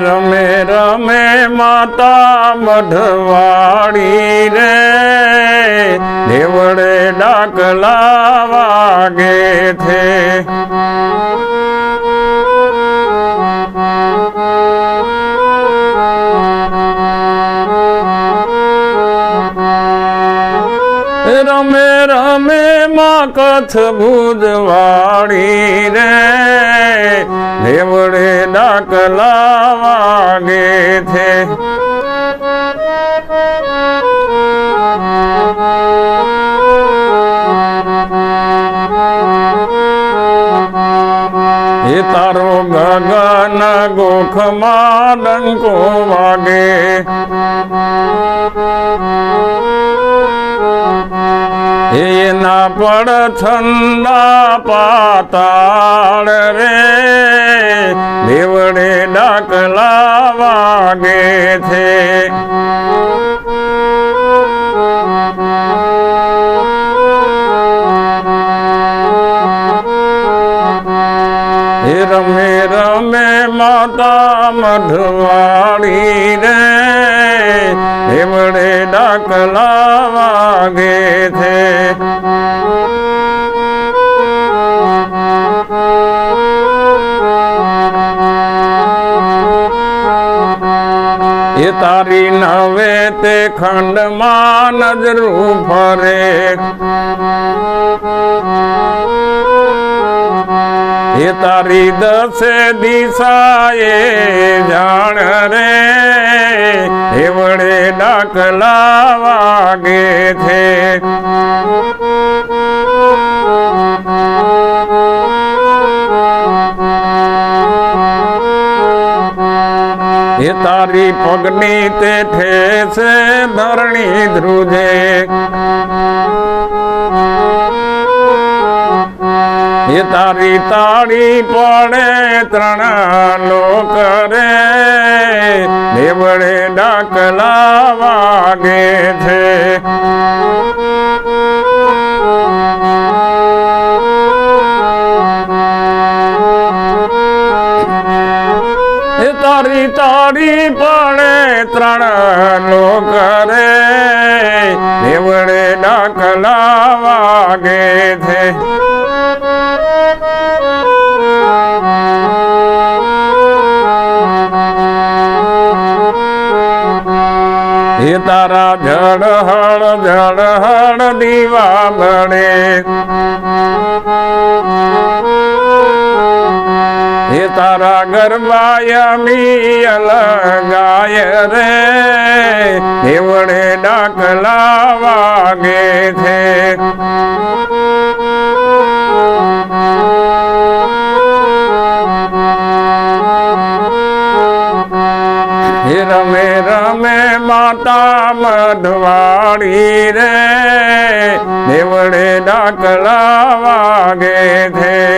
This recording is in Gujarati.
રમે રમે માતા મઢવાડી રે. દેવડે ડાકલા વાગે છે. રમે રમે માં કથ ભૂજવાળી રે. દેવડે ડાકલા વાગે છે. એ તારો ગગન ગોખમાં ડંકો વાગે. એના પડ ઠંડા પાતાળ રે. દેવડે ડાકલા વાગે છે. રમે રમે માતા મઢવાડી રે. દેવડે ડાકલા વાગે છે તારી નવે તે ખંડમાં નજરું ફરે એ તારી દસે દિશાએ જાણ રે. એવડે ડાકલા વાગે છે. એ તારી પગની તે ઠેસે ધરણી ધ્રુજે. એ તારી તાળી પડે ત્રણ લોક રે. દેવડે ડાકલા વાગે છે. ત્રણ લોક રે દેવડે ડાકલા વાગે છે. એ તારા જળહળ જળહળ દીવા બળે એ તારા ગરબાયમી અલગાય રે દેવડે ડાકલા વાગે છે. રમે રમે માતા મધવાડી રે દેવડે ડાકલા વાગે છે.